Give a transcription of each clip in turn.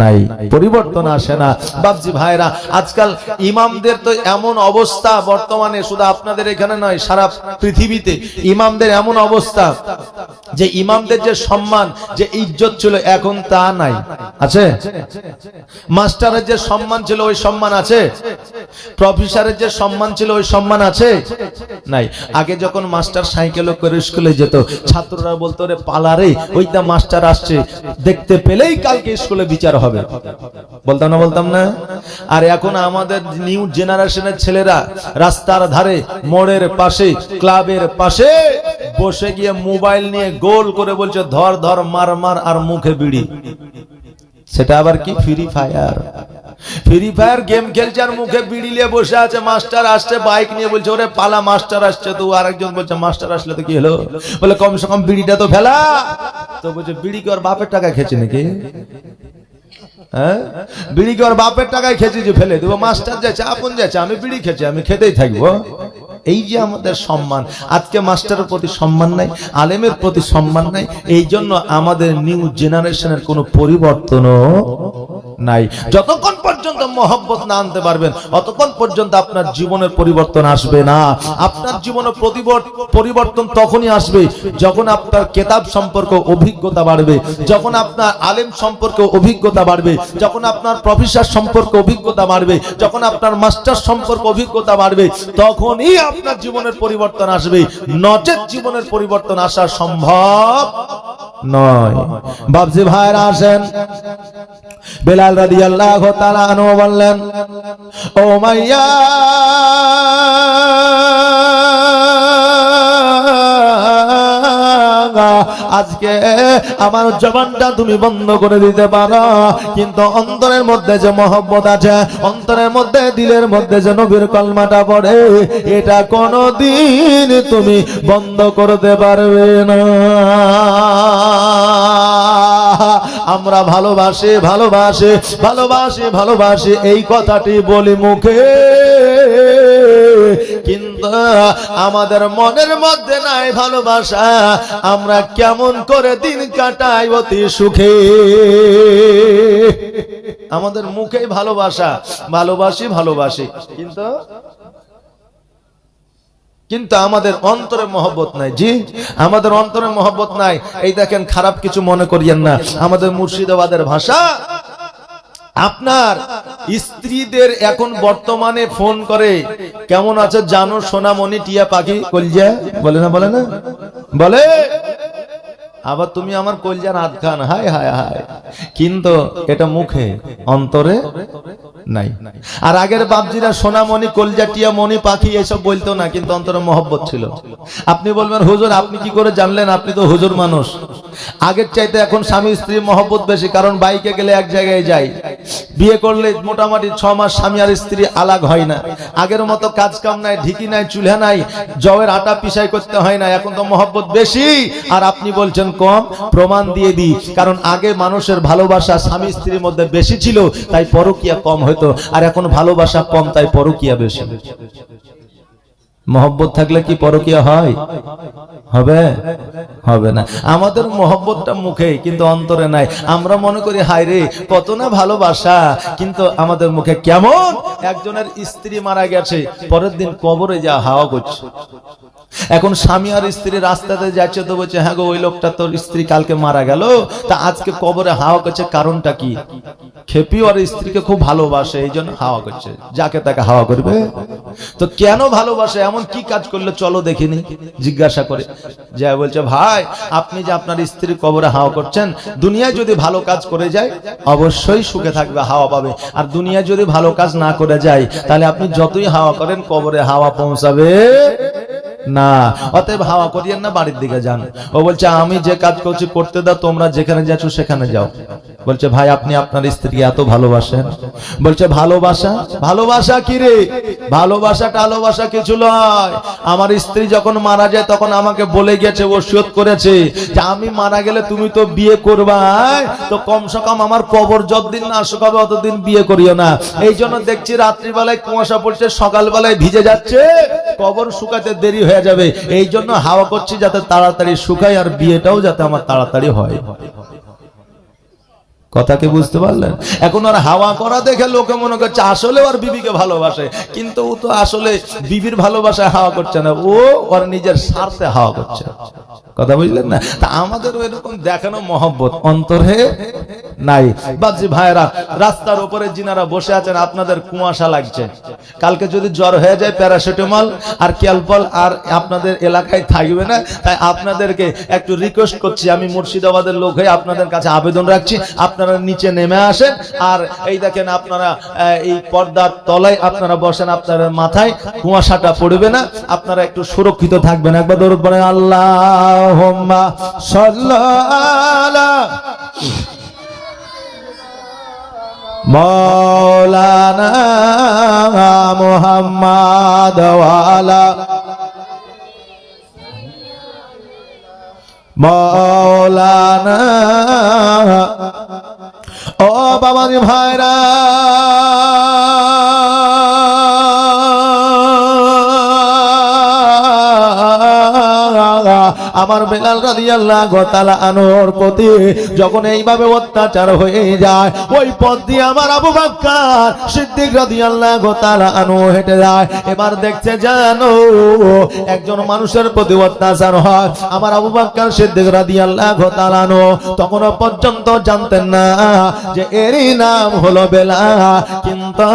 নাই। পরিবর্তন আসে না। বাবজি ভাইরা, আজকাল ইমামদের তো এমন অবস্থা, বর্তমানে শুধু আপনাদের এখানে নয়, সারা পৃথিবীতে ইমামদের এমন অবস্থা যে ইমামদের যে সম্মান, যে ইজ্জত ছিল, এখন তা নাই। আছে? মাস্টারের যে সম্মান ছিল, ওই সম্মান আছে? প্রফেসরের যে সম্মান ছিল, ওই সম্মান আছে? নাই। আগে যখন মাস্টার সাইকেলে করে স্কুলে যেত, ছাত্ররা বলতো রে পালারে ওইটা মাস্টার আসছে। দেখতে পেলেই কালকে স্কুলে বিচার হবে। বলতাম না বলতাম না? আর এখন আমাদের নিউ জেনারেশনের ছেলেরা রাস্তার ধারে, মোড়ের পাশে, ক্লাবের পাশে বসে গিয়ে মোবাইল নিয়ে গোল করে বলছে, ধর ধর, মার মার আর মুখে বিড়ি। সেটা আবার কি? Free Fire Free Fire game খেলছে আর মুখে বিড়ি নিয়ে বসে আছে। মাস্টার আসছে বাইক নিয়ে বলছে, ওরে পালা, মাস্টার আসছে তো। আরেকজন বলছে, মাস্টার আসলে তো কি হলো? বলে, কমসে কম বিড়িটা তো ফেলা। তো বলছে, বিড়ি কি ওর বাপের টাকা খেয়েছে নাকি? হ্যাঁ? বিড়ি কি বাপের টাকায় খেয়েছি ফেলে দেবো। মাস্টার যাচ্ছে, আপন যাচ্ছে, আমি বিড়ি খেয়েছি, আমি খেতেই থাকব। এই যে আমাদের সম্মান, আজকে মাস্টারের প্রতি সম্মান নাই, আলেমের প্রতি সম্মান নাই এই জন্য আমাদের নিউ জেনারেশনের কোনো পরিবর্তনও নাই। যতক্ষণ পর্যন্ত মহব্বত না আনতে পারবেন, অতক্ষণ পর্যন্ত আপনার জীবনের পরিবর্তন আসবে না। আপনার জীবনে পরিবর্তন তখনই আসবে যখন আপনার কেতাব সম্পর্ক অভিজ্ঞতা বাড়বে, যখন আপনার আলেম সম্পর্কে অভিজ্ঞতা বাড়বে, যখন আপনার প্রফেসর সম্পর্কে অভিজ্ঞতা বাড়বে, যখন আপনার মাস্টার সম্পর্কে অভিজ্ঞতা বাড়বে, তখনই আপনার জীবনের পরিবর্তন আসবে। নচেত জীবনের পরিবর্তন আসা সম্ভব নয়। বাবজি ভাইরা আসেন। বেলাল রাদিয়াল্লাহু তাআলা আনহু বললেন ও মাইয়া আজকে আমার জবানটা তুমি বন্ধ করে দিতে পারো। কিন্তু অন্তরের মধ্যে যে মহব্বত আছে, অন্তরের মধ্যে, দিলের মধ্যে যে নবীর কলমাটা পড়ে, এটা কোনোদিন তুমি বন্ধ করতে পারবে না। আমরা ভালোবাসি ভালোবাসি ভালোবাসি ভালোবাসি, এই কথাটি বলি মুখে। আমাদের মনের মধ্যে নাই ভালোবাসা। আমরা কেমন করে দিন কাটাই অতি সুখে। আমাদের মুখেই ভালোবাসা, ভালোবাসি ভালোবাসি। কিন্তু কিন্তু আমাদের অন্তরে মহব্বত নাই। জি, আমাদের অন্তরে মহব্বত নাই। এই দেখেন, খারাপ কিছু মনে করিয়েন না। আমাদের মুর্শিদাবাদের ভাষা আপনার স্ত্রীদের এখন বর্তমানে ফোন করে, কেমন আছে জানো সোনামণি, টিয়া পাখি, কলজা? বলে না বলে না? বলে? আবার তুমি আমার কলজার হাত খান, হায় হায় হায়। কিন্তু এটা মুখে, অন্তরে নাই। আর আগের বাপজিরা সোনামণি, কলজা, টিয়া, মণি, পাখি এসব বলতো না, কিন্তু অন্তরে মহব্বত ছিল। আপনি বলবেন, হুজুর, আপনি কি করে জানলেন? আপনি তো হুজুর মানুষ। আগের চাইতে এখন স্বামী স্ত্রী মহব্বত বেশি, কারণ বাইকে গেলে এক জায়গায় যাই। বিয়ে করলে মোটামুটি ছ মাস স্বামী আর স্ত্রী আলাগ হয় না। আগের মতো কাজ কাম নাই, ঢিকি নাই, চুলহা নাই, জবের আটা পিসাই করতে হয় না। এখন তো মহব্বত বেশি। আর আপনি বলছেন কম, প্রমাণ দিয়ে দিই। কারণ আগে মানুষের ভালোবাসা স্বামী স্ত্রীর মধ্যে বেশি ছিল, তাই পরকিয়া কম হতো আর এখন ভালোবাসা কম, তাই পরকিয়া বেশি। মহব্বত থাকলে কি পরকিয়া হয়? হবে? হবে না। আমাদের মহব্বতটা মুখে কিন্তু অন্তরে নাই। আমরা মনে করি, হায় রে, কত না ভালোবাসা। কিন্তু আমাদের মুখে কেমন? একজনের স্ত্রী মারা গেছে, পরের দিন কবরে যা হাওয়া করছে। এখন স্বামী আর স্ত্রী রাস্তাতে যাচ্ছে, তো বলছে হ্যাঁ গো, ওই লোকটা তোর স্ত্রী কালকে মারা গেল। তা আজকে কবরে হাওয়া করছে, কারণটা কি? খেপি আর স্ত্রীকে খুব ভালোবাসে, এই জন্য হাওয়া করছে। যাকে তাকে হাওয়া করবে। তো কেন ভালোবাসে? এমন কি কাজ করলে? চলো দেখিনি জিজ্ঞাসা করে। যা বলছে, ভাই, আপনি যে আপনার স্ত্রী কবরে হাওয়া করছেন, দুনিয়ায় যদি ভালো কাজ করে যায়, অবশ্যই সুখে থাকবে, হাওয়া পাবে। আর দুনিয়ায় যদি ভালো কাজ না করে যায়, তাহলে আপনি যতই হাওয়া করেন, কবরে হাওয়া পৌঁছাবে না। অতএব হাওয়া করিয়েন না, বাড়ির দিকে যান। ও বলছে, আমি যে কাজ করছি, করতে দাও, তোমরা যেখানে যাচ্ছ, সেখানে যাও। বলছে, ভাই, আপনি আপনার স্ত্রীকে এত ভালোবাসেন? বলছে, ভালোবাসা? ভালোবাসা কি রে? ভালোবাসা টালোবাসা কিছু নয়। আমার স্ত্রী যখন মারা যায়, তখন আমাকে বলে গেছে ওসিয়ত করেছে যে, আমি মারা গেলে তুমি তো বিয়ে করবাই তো কমসে কম আমার কবর যতদিন না শুকাবে অতদিন বিয়ে করিও না। এই জন্য দেখছি রাত্রিবেলায় কুয়াশা পড়ছে, সকালবেলায় ভিজে যাচ্ছে, কবর শুকাতে দেরি হয়ে যাবে। এই জন্য হাওয়া করছি যাতে তাড়াতাড়ি শুকায়, আর বিয়েটাও যাতে আমার তাড়াতাড়ি হয়। কথা কি বুঝতে পারলেন? এখন আর হাওয়া করা দেখে লোকে মনে করছে আসলে ওর বিবিকে ভালোবাসে কিন্তু ও তো আসলে বিবির ভালোবাসায় হাওয়া করছে না ও ওর নিজের স্বার্থে হাওয়া করছে। কথা বুঝলেন না? তা আমাদের এরকম দেখানো মহব্বত অন্তরে নাই। বাজি ভাইরা রাস্তার উপরে যিনারা বসে আছেন আপনাদের কুয়াশা লাগছে। কালকে যদি জ্বর হয়ে যায় প্যারাসিটামল আর ক্যালপল আর আপনাদের এলাকায় থাকবে না তাই আপনাদেরকে একটু রিকোয়েস্ট করছি। আমি মুর্শিদাবাদের লোক হয়ে আপনাদের কাছে আবেদন রাখছি। আপনারা নিচে নেমে আসেন, আর এই দেখেন আপনারা এই পর্দার তলায় আপনারা বসেন আপনাদের মাথায়, কুয়াশাটা পড়বে না, আপনারা একটু সুরক্ষিত থাকবেন। একবার দৌড় পড়ে আল্লাহ মৌলানা মোহাম্মদ ওয়ালা মৌলানা ভাইরা আমার বেলাল রাদিয়াল্লাহু তাআলা আনোর প্রতি যখন এইভাবে অত্যাচার হয়ে যায়, ওই পথ দিয়ে আমার আবু বকর সিদ্দিক রাদিয়াল্লাহু তাআলা আনো হেঁটে যায়। এবার দেখছে জানো একজন মানুষের প্রতি অত্যাচার হয়। আমার আবু বকর সিদ্দিক রাদিয়াল্লাহু তাআলা আনো তখনও পর্যন্ত জানতেন না যে এরই নাম হলো বেলা কিন্তু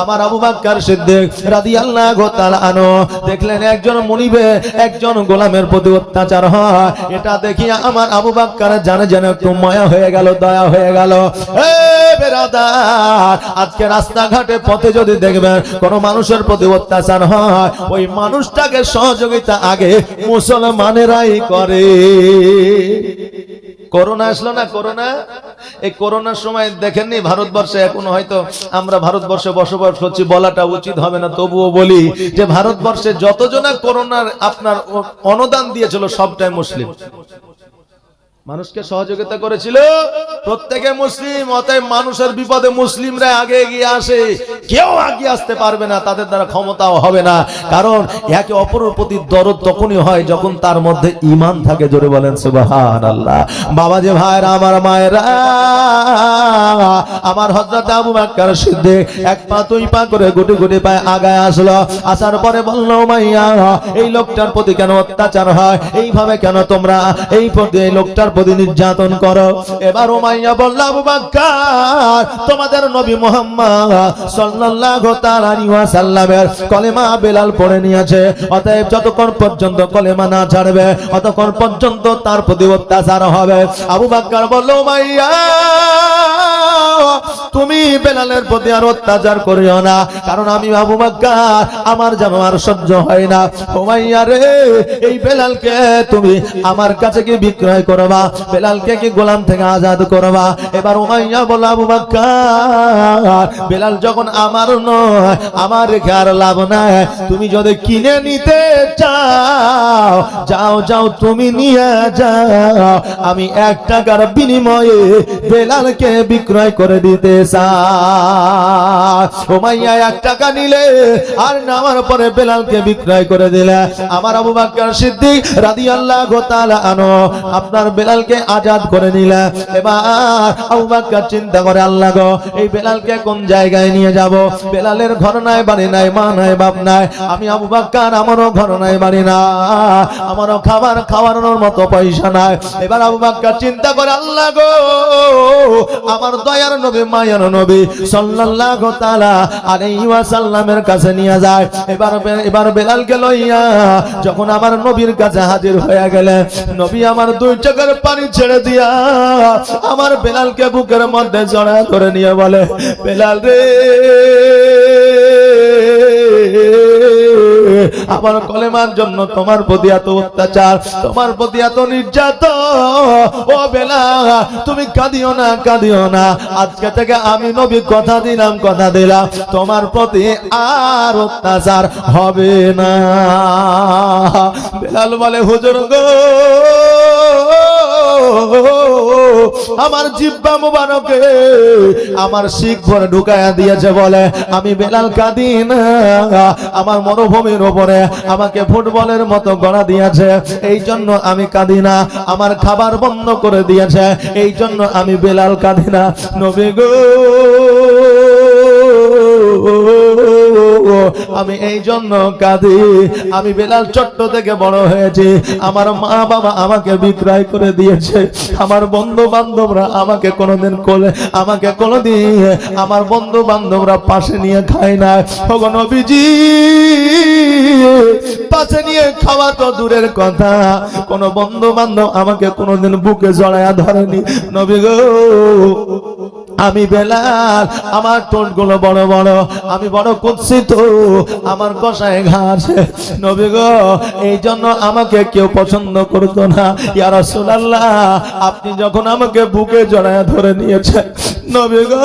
আমার আবু বকর সিদ্দিক রাদিয়াল্লাহু তাআলা আনো দেখলেন একজন মনিবে, একজন গোলামের প্রতি অত্যাচার হয়। এটা দেখি আমার আবু বাক্কার জানে যেন একটু মায়া হয়ে গেল, দয়া হয়ে গেল। এ আজকে রাস্তাঘাটে পথে যদি দেখবেন কোন মানুষের প্রতি অত্যাচার হয়, ওই মানুষটাকে সহযোগিতা আগে মুসলমানেরাই করে। করোনা আসলো না করোনা? এই করোনার সময় দেখেননি ভারতবর্ষে এখন হয়তো আমরা ভারতবর্ষে বসবাস করছি, বলাটা উচিত হবে না, তবুও বলি যে ভারতবর্ষে যতজনা করোনার আপনার অনুদান দিয়েছিল, সবটাই মুসলিম। মানুষকে সহযোগিতা করেছিল। প্রত্যেকে মুসলিম, অতএব মানুষের বিপদে মুসলিমরা আগে এগিয়ে আসে। কেউ আগে আসতে পারবে না, তাদের দ্বারা ক্ষমতাও হবে না। কারণ একে অপরের প্রতি দরদ তখনই হয় যখন তার মধ্যে ইমান থাকে। জোরে বলেন সুবাহান আল্লাহ বাবা যে ভাইরা, আমার মায়েরা, আমার হজরত আবু বাক্কার সিদ্ধে এক পা দুই পা করে গুটি গুটি পায়ে আগায় আসলো। আসার পরে বলল, মাইয়া, এই লোকটার প্রতি কেন অত্যাচার হয়? এইভাবে কেন তোমরা এই প্রতি এই লোকটার প্রতি নির্যাতন করো। এবার উমাইয়া বলল বাক্কার, তোমাদের নবী মোহাম্মদ সাল্লাল্লাহু তাআলা ওয়াসাল্লামের কলেমা বেলাল পড়ে নিয়েছে। অতএব যতক্ষণ পর্যন্ত কলেমা না ছাড়বে, ততক্ষণ পর্যন্ত তার প্রতি অত্যাচার হবে। আবু বাক্কার বলল মাইয়া তুমি বেলালের প্রতি আর অত্যাচার করিও না। কারণ আমি আবু বাক্কার, আমার যেন আর সহ্য হয় না। ওমাইয়া রে, এই বেলালকে তুমি আমার কাছে কি বিক্রয় করবা? বেলালকে কি গোলাম থেকে আজাদ করবা? এবার ওমাইয়া বল, আবু বাক্কার, বেলাল যখন আমার নয়, আমার রেখে আর লাভ নাই। তুমি যদি কিনে নিতে চাও, যাও যাও, তুমি নিয়ে যাও। আমি এক টাকার বিনিময়ে বেলালকে বিক্রয় করে দিতে চাই ওমাইয়া এক টাকা নিলে আর নামার পরে বেলালকে বিক্রয় করে দিলে। আমার আবু তাআলা আনো আপনার বেলালকে আজাদ করে নিলে। এবার আবু চিন্তা করে, আল্লাহ গো, এই বেলালকে কোন জায়গায় নিয়ে যাব? বেলালের ঘর নাই, বাড়ি নাই, মা নাই, বাপ নাই। আমি আবু আমারও ঘর নাই, বাড়ি না আমারও খাবার খাওয়ানোর মতো পয়সা নাই। এবার আবু চিন্তা করে, আল্লাহ গো, আমার দয়ার নবী মায়ার নবী সাল্লাল্লাহু তাআলা আলাইহি ওয়াসাল্লামের কাছে নিয়ে যায়। এবার এবার বেলালকে লইয়া যখন আমার নবীর কাছে হাজির হয়ে গেলে, নবী আমার দুই চোখের পানি ছেড়ে দিয়া আমার বেলালকে বুকের মধ্যে জড়া করে নিয়ে বলে, বেলাল রে আমার কলেমার জন্য তোমার প্রতি এত অত্যাচার, তোমার প্রতি এত নির্যাতন। ও বেলা, তুমি কাঁদিও না কাঁদিও না। আজকে থেকে আমি নবী কথা দিলাম কথা দিলাম। তোমার প্রতি আর অত্যাচার হবে না। বেলাল বলে, হুজুর গো আমার জিব্বা মুবারকে আমার শিখ ভরে ঢুকায়া দিয়েছে বলে, আমি বেলাল কাঁদি না, আমার মরুভূমির ওপরে আমাকে ফুটবলের মতো গড়া দিয়েছে। এই জন্য আমি কাঁদি না, আমার খাবার বন্ধ করে দিয়েছে। এই জন্য আমি বেলাল কাঁদি না। নবী গো আমি এই জন্য কাঁদি। আমি বেলাল চট্ট থেকে বড় হয়েছি। আমার মা বাবা আমাকে বিক্রয় করে দিয়েছে। আমার বন্ধু বান্ধবরা আমাকে কোনোদিন কোলে, আমাকে কোনোদিন আমার বন্ধু বান্ধবরা পাশে নিয়ে খায় না। ওগো নবীজি, পাশে নিয়ে খাওয়া তো দূরের কথা। কোনো বন্ধু বান্ধব আমাকে কোনোদিন বুকে জড়ায়া ধরেনি। নবী গো আমি বেলাল, আমার টোটগুলো বড় বড়, আমি বড় কুৎসিত আমার কষায় ঘাস। নবী গো এই জন্য আমাকে কেউ পছন্দ করতো না। ইয়ারা সোনাল্লাহ আপনি যখন আমাকে বুকে জড়ায় ধরে নিয়েছেন, নবী গো,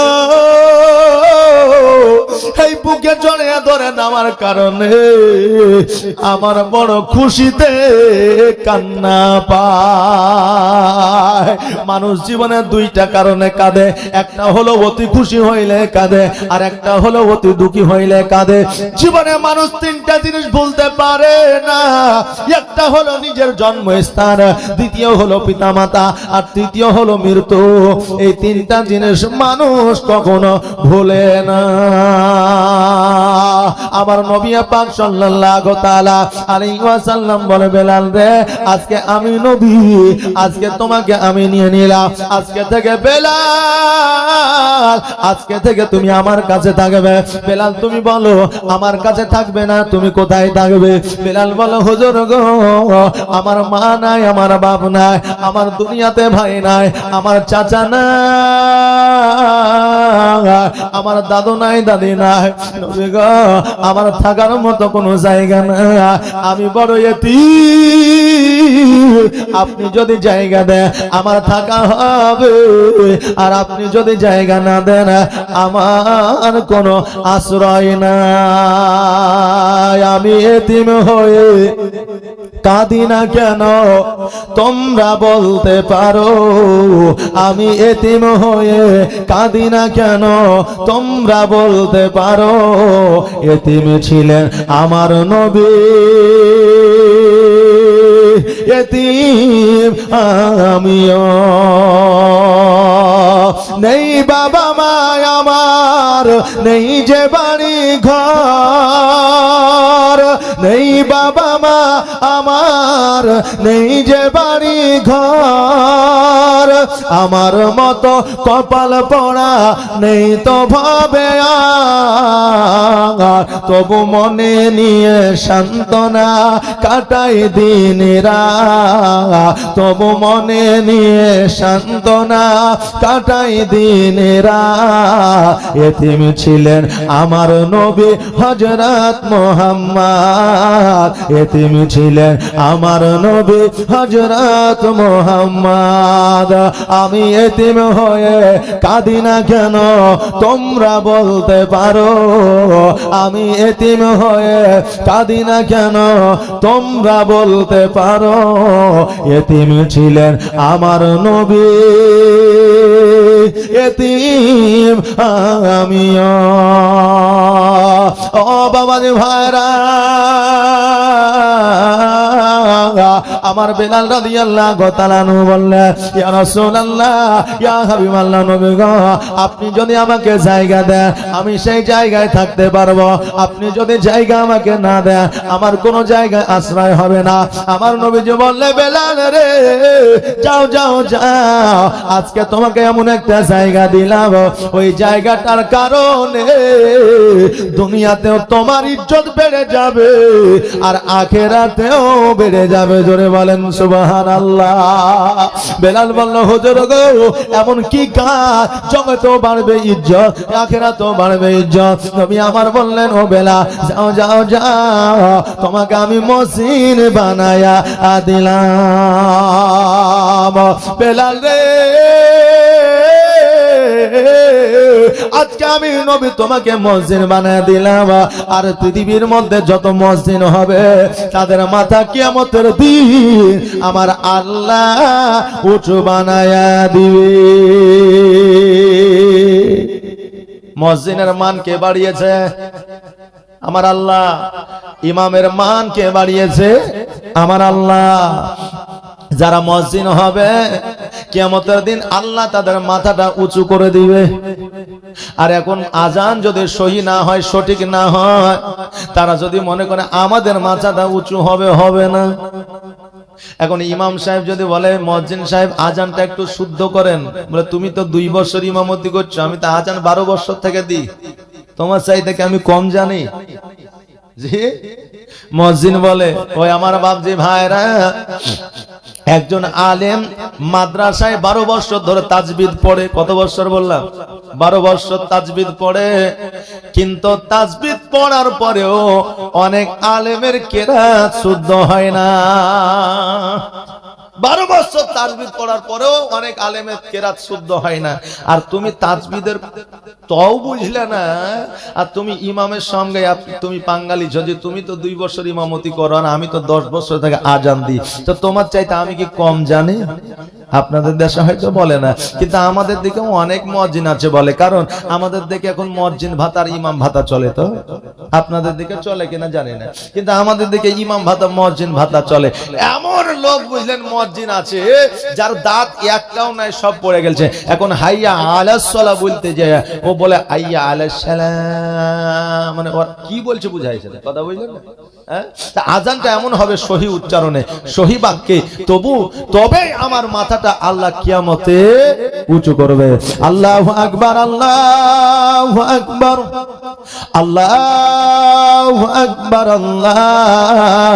এই বুকে জড়ায় ধরে নেওয়ার কারণে। আমার বড় খুশিতে কান্না পায়। মানুষ জীবনে দুইটা কারণে কাঁদে। একটা হলো অতি খুশি হইলে কাঁদে, আর একটা হলো অতি দুঃখী হইলে কাঁদে। জীবনে মানুষ তিনটা জিনিস ভুলতে পারে না। একটা হলো নিজের জন্মস্থান, দ্বিতীয় হলো পিতামাতা, আর তৃতীয় হলো মৃত্যু। এই তিনটা জিনিস মানুষ কখনো ভুলে না। আমার নবিয়া পাক সাল্লাল্লাহু তাআলা আলাইহি ওয়াসাল্লাম বলে, বেলাল রে, আজকে আমি নবী, আজকে তোমাকে আমি নিয়ে নিলাম। আজকে থেকে বেলাল, আজকে থেকে তুমি আমার কাছে থাকবে। বেলাল, তুমি বলো, আমার কাছে থাকবে না, তুমি কোথায় থাকবে? বেলাল বলো, হুজুর গো, আমার মা নাই, আমার বাপ নাই, আমার দুনিয়াতে ভাই নাই, আমার চাচা নাই। আমার দাদু নাই, দাদি নাই। আমার থাকার মতো কোনো জায়গা না আমি বড় এতি আপনি যদি জায়গা দেন, আমার থাকা হবে। আর আপনি যদি জায়গা না দেন, আমার কোনো আশ্রয় না আমি এতিম হয়ে কাঁদি না কেন? তোমরা বলতে পারো, আমি এতিম হয়ে কাঁদি না কেন? তোমরা বলতে পারো, এতিম ছিলেন আমার নবী। এতিম আমিও। নেই বাবা মা আমার, নেই যে বাড়ি ঘর, নেই বাবা মা আমার নেই যে বাড়ি ঘর। আমার মতো কপাল পড়া নেই তো ভাবে তবু মনে নিয়ে সান্ত্বনা কাটাই দিনেরা তবু মনে নিয়ে সান্ত্বনা কাটাই দিনেরা এতিম ছিলেন আমার নবী হজরত মোহাম্মদ। এতিম ছিলেন আমার নবী হজরত মোহাম্মদ। আমি এতিম হয়ে কাঁদি না কেন? তোমরা বলতে পারো, আমি এতিম হয়ে কাঁদি না কেন? তোমরা বলতে পারো, এতিম ছিলেন আমার নবী। এতিম আমিও। ও বাবাজি ভাইরা আমার বেলাল রাদিয়াল্লাহু তাআলা নু বললেন ইয়া রাসূলুল্লাহ, ইয়া হাবিবাল্লাহ নবী গো, আপনি যদি আমাকে জায়গা দেন, আমি সেই জায়গায় থাকতে পারব। আপনি যদি জায়গা আমাকে না দেন, আমার কোনো জায়গায় আশ্রয় হবে না। আমার নবীজি বললে, বেলাল রে, যাও যাও যাও। আজকে তোমাকে এমন একটা জায়গা দিলাম। ওই জায়গাটার কারণে দুনিয়াতেও তোমার ইজ্জত বেড়ে যাবে, আর আখেরাতেও বেড়ে যাবে জোরে বলেন সুবাহান আল্লাহ বেলাল বলল, হুজুর গো, এমন কি কাজ? তো বাড়বে ইজ্জত তো বাড়বে ইজ্জত। নবী আমার বললেন, ও বেলা, যাও যাও যাও, তোমাকে আমি মসিন বানায়া দিলাম। বেলাল রে আজকে আমি নবী তোমাকে মসজিদ বানায় দিলাম। আর পৃথিবীর মধ্যে যত মসজিদ হবে, তাদের মাথা কিয়ামতের দিন আমার আল্লাহ উঁচু বানায়া দিবে। মসজিদের মান কে বাড়িয়েছে? আমার আল্লাহ। ইমামের মান কে বাড়িয়েছে? আমার আল্লাহ। যারা মসজিদ হবে কিয়ামতের দিন আল্লাহ তাদের মাথাটা উঁচু করে দিবে। আর এখন আজান যদি সহি না হয়, সঠিক না হয়, তারা যদি মনে করে আমাদের মাথাটা উঁচু হবে হবে না। এখন ইমাম সাহেব যদি বলে, মসজিদ সাহেব, আজানটা একটু শুদ্ধ করেন। বলে, তুমি তো দুই বছর ইমামতি করছ, আমি তো আজান বারো বছর থেকে দিই। তোমার চাই থেকে আমি কম জানি? মসজিদ বলে, ওই আমার বাপজি ভাইরা একজন আলেম মাদ্রাসায় বারো বছর ধরে তাজবিদ পড়ে, কত বছর বললাম? বারো বছর তাজবিদ পড়ে, কিন্তু তাজবিদ পড়ার পরেও অনেক আলেমের কেরাত শুদ্ধ হয় না। বারো বছর তাজবিদ পড়ার পরেও অনেক আলেমের কেরাত শুদ্ধ হয় না। আর তুমি তাজবিদের তও বুঝলে না, আর তুমি ইমামের সঙ্গে তুমি পাঙ্গালি যদি তুমি তো দুই বছর ইমামতি করো আর আমি তো দশ বছর থেকে আজান দিই। তো তোমার চাইতে আমি কি কম জানি? আপনাদের দেশে হয়তো বলে না, কিন্তু আমাদের দিকে অনেক মসজিদ আছে বলে। কারণ আমাদের দিকে এখন মসজিদ ভাতার ইমাম ভাতা চলে তো। আপনাদের দিকে চলে কিনা জানি না, কিন্তু আমাদের দিকে ইমাম ভাতা, মসজিদ ভাতা চলে। এমন লোক বুঝলেন মসজিদ আছে, যার দাঁত একটাও নাই, সব পড়ে গেছে এখন হাইয়া আলাসলা বলতে যায় ও বলে, আইয়া আলাসালাম মানে ওর কি বলছে বুঝাইছে না? কথা বুঝলেন না? হ্যাঁ? আজানটা এমন হবে সহি উচ্চারণে, সহি বাক্যে, তবু তবে আমার মাথাটা আল্লাহ কিয়ামতে উঁচু করবে আল্লাহ আকবার আল্লাহ আকবার আল্লাহ আকবার, আল্লাহ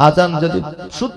আজান যদি